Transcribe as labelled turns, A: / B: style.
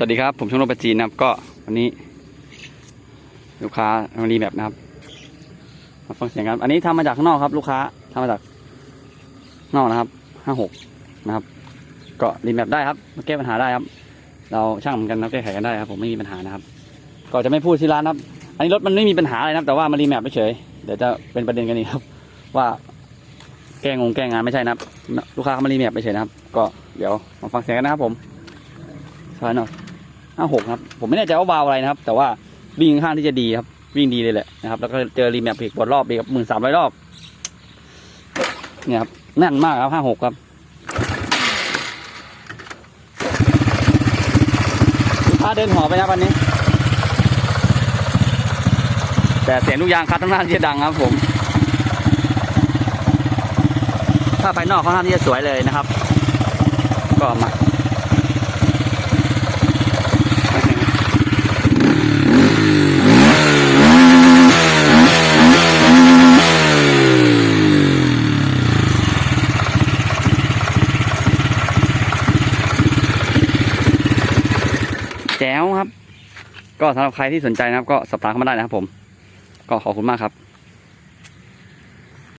A: สวัสดีครับ ผมช่างโรปจีนนะครับ ก็วันนี้ ลูกค้ามารีแมปนะครับมาฟังเสียงกันอันนี้ทำมาจากข้างนอกครับ ลูกค้าทำมาจากนอกนะครับห้าหกนะครับ ก็รีแมปได้ครับมาแก้ปัญหาได้ครับ เราช่างเหมือนกันนะแก้ไขกันได้ครับ ผมไม่มีปัญหานะครับ ก็จะไม่พูดที่ร้านนะครับ อันนี้รถมันไม่มีปัญหาอะไรนะแต่ว่ามารีแมปเฉยเดี๋ยวจะเป็นประเด็นกันอีกครับ ว่าแก้งงแก้งานไม่ใช่นะครับ ลูกค้าเขามารีแมปเฉยนะครับ ก็เดี๋ยวมาฟังเสียงกันนะครับผมใช่ ห้าหกครับ ผมไม่แน่ใจว่าวาวอะไรนะครับ แต่ว่าวิ่งข้างที่จะดีครับ วิ่งดีเลยแหละนะครับ แล้วก็เจอรีแมปอีกบทรอบอีกหมื่นสามร้อยรอบ เนี่ยครับแน่นมากครับห้าหกครับลูกค้าเดินหอไปนะวันนี้ แต่เสียงทุกยางคัดทั้งนั้นที่จะดังครับผม ถ้าภายนอกค่อนข้างที่จะสวยเลยนะครับ ก็มา แจ๋วครับ ก็สำหรับใครที่สนใจนะครับ ก็สอบถามเข้ามาได้นะครับผม ก็ขอบคุณมากครับ